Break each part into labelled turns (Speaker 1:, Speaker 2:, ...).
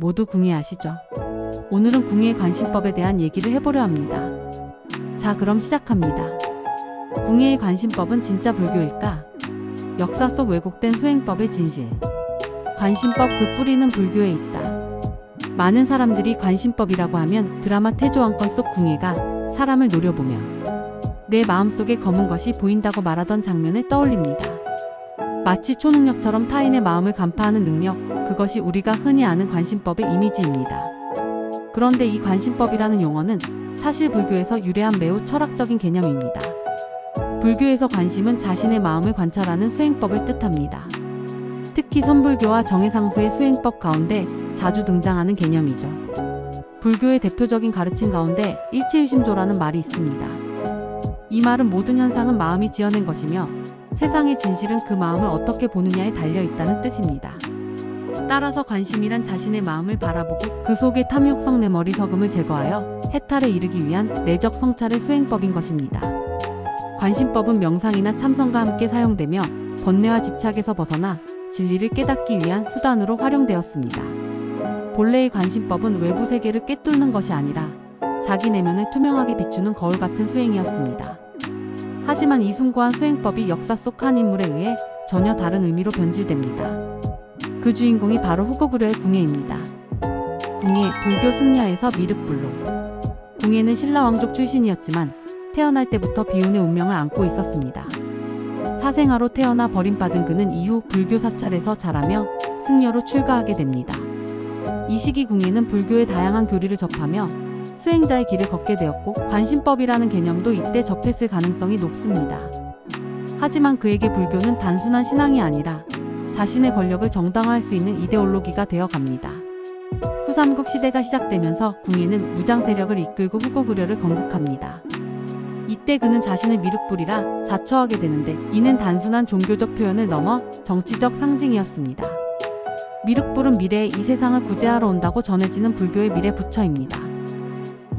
Speaker 1: 모두 궁예하시죠? 오늘은 궁예 관심법에 대한 얘기를 해보려 합니다. 자, 그럼 시작합니다. 궁예의 관심법은 진짜 불교일까? 역사 속 왜곡된 수행법의 진실. 관심법 그 뿌리는 불교에 있다. 많은 사람들이 관심법이라고 하면 드라마 태조왕건 속 궁예가 사람을 노려보며 내 마음속에 검은 것이 보인다고 말하던 장면을 떠올립니다. 마치 초능력처럼 타인의 마음을 간파하는 능력, 그것이 우리가 흔히 아는 관심법의 이미지입니다. 그런데 이 관심법이라는 용어는 사실 불교에서 유래한 매우 철학적인 개념입니다. 불교에서 관심은 자신의 마음을 관찰하는 수행법을 뜻합니다. 특히 선불교와 정해상수의 수행법 가운데 자주 등장하는 개념이죠. 불교의 대표적인 가르침 가운데 일체유심조라는 말이 있습니다. 이 말은 모든 현상은 마음이 지어낸 것이며 세상의 진실은 그 마음을 어떻게 보느냐에 달려 있다는 뜻입니다. 따라서 관심이란 자신의 마음을 바라보고 그 속의 탐욕성 내 머리석음을 제거하여 해탈에 이르기 위한 내적 성찰의 수행법인 것입니다. 관심법은 명상이나 참선과 함께 사용되며 번뇌와 집착에서 벗어나 진리를 깨닫기 위한 수단으로 활용되었습니다. 본래의 관심법은 외부 세계를 꿰뚫는 것이 아니라 자기 내면을 투명하게 비추는 거울 같은 수행이었습니다. 하지만 이 숭고한 수행법이 역사 속 한 인물에 의해 전혀 다른 의미로 변질됩니다. 그 주인공이 바로 후고구려의 궁예입니다. 궁예, 불교 승려에서 미륵불로. 궁예는 신라 왕족 출신이었지만 태어날 때부터 비운의 운명을 안고 있었습니다. 사생아로 태어나 버림받은 그는 이후 불교 사찰에서 자라며 승려로 출가하게 됩니다. 이 시기 궁예는 불교의 다양한 교리를 접하며 수행자의 길을 걷게 되었고 관심법이라는 개념도 이때 접했을 가능성이 높습니다. 하지만 그에게 불교는 단순한 신앙이 아니라 자신의 권력을 정당화할 수 있는 이데올로기가 되어 갑니다. 후삼국 시대가 시작되면서 궁예는 무장 세력을 이끌고 후고 구려를 건국합니다. 이때 그는 자신을 미륵불이라 자처하게 되는데 이는 단순한 종교적 표현을 넘어 정치적 상징이었습니다. 미륵불은 미래의 이 세상을 구제하러 온다고 전해지는 불교의 미래 부처입니다.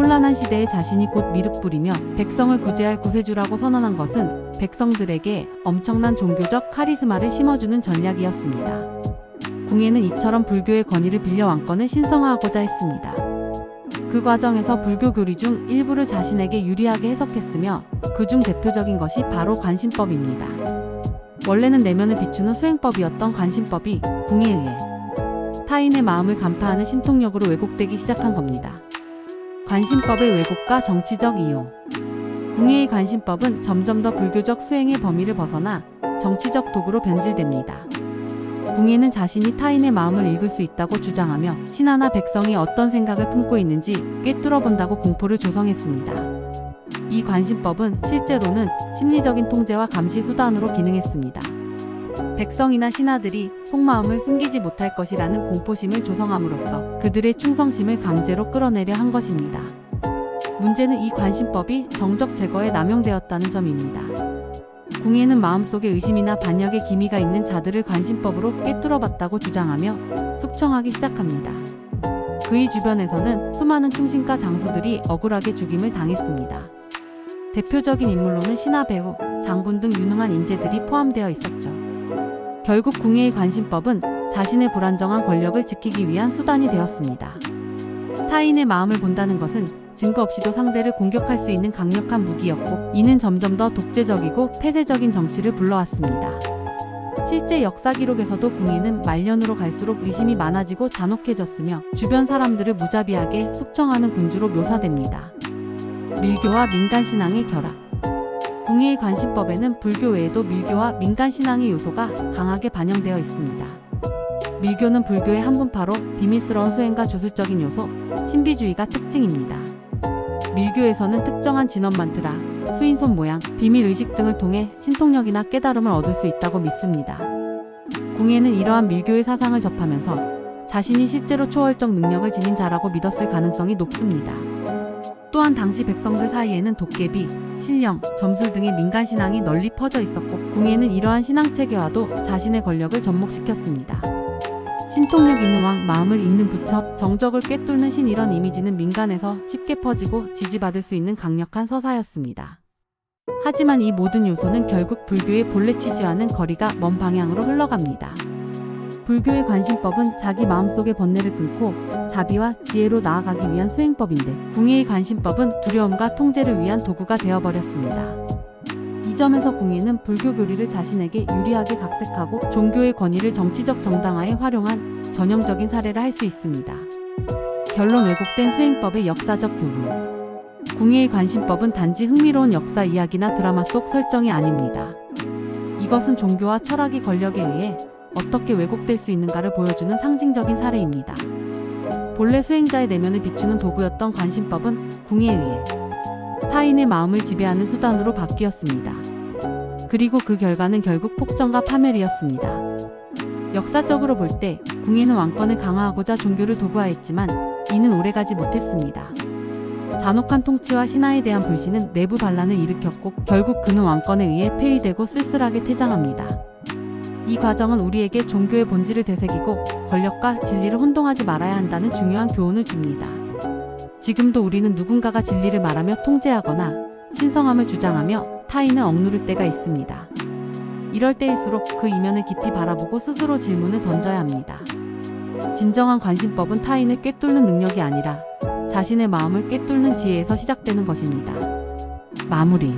Speaker 1: 혼란한 시대에 자신이 곧 미륵불이며 백성을 구제할 구세주라고 선언한 것은 백성들에게 엄청난 종교적 카리스마를 심어주는 전략이었습니다. 궁예는 이처럼 불교의 권위를 빌려 왕권을 신성화하고자 했습니다. 그 과정에서 불교 교리 중 일부를 자신에게 유리하게 해석했으며 그 중 대표적인 것이 바로 관심법입니다. 원래는 내면을 비추는 수행법이었던 관심법이 궁에 의해 타인의 마음을 간파하는 신통력으로 왜곡되기 시작한 겁니다. 관심법의 왜곡과 정치적 이용. 궁예의 관심법은 점점 더 불교적 수행의 범위를 벗어나 정치적 도구로 변질됩니다. 궁예는 자신이 타인의 마음을 읽을 수 있다고 주장하며 신하나 백성이 어떤 생각을 품고 있는지 꿰뚫어 본다고 공포를 조성했습니다. 이 관심법은 실제로는 심리적인 통제와 감시 수단으로 기능했습니다. 백성이나 신하들이 속마음을 숨기지 못할 것이라는 공포심을 조성함으로써 그들의 충성심을 강제로 끌어내려 한 것입니다. 문제는 이 관심법이 정적 제거에 남용되었다는 점입니다. 궁예는 마음속에 의심이나 반역의 기미가 있는 자들을 관심법으로 꿰뚫어봤다고 주장하며 숙청하기 시작합니다. 그의 주변에서는 수많은 충신과 장수들이 억울하게 죽임을 당했습니다. 대표적인 인물로는 신하 배우, 장군 등 유능한 인재들이 포함되어 있었죠. 결국 궁예의 관심법은 자신의 불안정한 권력을 지키기 위한 수단이 되었습니다. 타인의 마음을 본다는 것은 증거 없이도 상대를 공격할 수 있는 강력한 무기였고, 이는 점점 더 독재적이고 폐쇄적인 정치를 불러왔습니다. 실제 역사 기록에서도 궁예는 말년으로 갈수록 의심이 많아지고 잔혹해졌으며 주변 사람들을 무자비하게 숙청하는 군주로 묘사됩니다. 밀교와 민간 신앙의 결합 궁예의 관심법에는 불교 외에도 밀교와 민간신앙의 요소가 강하게 반영되어 있습니다. 밀교는 불교의 한 분파로 비밀스러운 수행과 주술적인 요소, 신비주의가 특징입니다. 밀교에서는 특정한 진원 만트라, 수인손 모양, 비밀 의식 등을 통해 신통력이나 깨달음을 얻을 수 있다고 믿습니다. 궁예는 이러한 밀교의 사상을 접하면서 자신이 실제로 초월적 능력을 지닌 자라고 믿었을 가능성이 높습니다. 또한 당시 백성들 사이에는 도깨비, 신령, 점술 등의 민간 신앙이 널리 퍼져 있었고 궁예는 이러한 신앙 체계와도 자신의 권력을 접목시켰습니다. 신통력 있는 왕, 마음을 읽는 부처, 정적을 꿰뚫는 신 이런 이미지는 민간에서 쉽게 퍼지고 지지받을 수 있는 강력한 서사였습니다. 하지만 이 모든 요소는 결국 불교의 본래 취지와는 거리가 먼 방향으로 흘러갑니다. 불교의 관심법은 자기 마음속의 번뇌를 끊고 자비와 지혜로 나아가기 위한 수행법인데 궁예의 관심법은 두려움과 통제를 위한 도구가 되어버렸습니다. 이 점에서 궁예는 불교 교리를 자신에게 유리하게 각색하고 종교의 권위를 정치적 정당화에 활용한 전형적인 사례를 할 수 있습니다. 결론 왜곡된 수행법의 역사적 교훈 궁예의 관심법은 단지 흥미로운 역사 이야기나 드라마 속 설정이 아닙니다. 이것은 종교와 철학이 권력에 의해 어떻게 왜곡될 수 있는가를 보여주는 상징적인 사례입니다. 본래 수행자의 내면을 비추는 도구였던 관심법은 궁에 의해 타인의 마음을 지배하는 수단으로 바뀌었습니다. 그리고 그 결과는 결국 폭정과 파멸이었습니다. 역사적으로 볼 때 궁예는 왕권을 강화하고자 종교를 도구화했지만 이는 오래가지 못했습니다. 잔혹한 통치와 신하에 대한 불신은 내부 반란을 일으켰고 결국 그는 왕권에 의해 폐위되고 쓸쓸하게 퇴장합니다. 이 과정은 우리에게 종교의 본질을 되새기고 권력과 진리를 혼동하지 말아야 한다는 중요한 교훈을 줍니다. 지금도 우리는 누군가가 진리를 말하며 통제하거나 신성함을 주장하며 타인을 억누를 때가 있습니다. 이럴 때일수록 그 이면을 깊이 바라보고 스스로 질문을 던져야 합니다. 진정한 관심법은 타인을 꿰뚫는 능력이 아니라 자신의 마음을 꿰뚫는 지혜에서 시작되는 것입니다. 마무리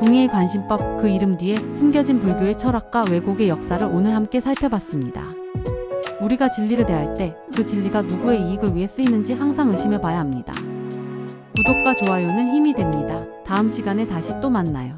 Speaker 1: 궁예의 관심법 그 이름 뒤에 숨겨진 불교의 철학과 왜곡의 역사를 오늘 함께 살펴봤습니다. 우리가 진리를 대할 때 그 진리가 누구의 이익을 위해 쓰이는지 항상 의심해 봐야 합니다. 구독과 좋아요는 힘이 됩니다. 다음 시간에 다시 또 만나요.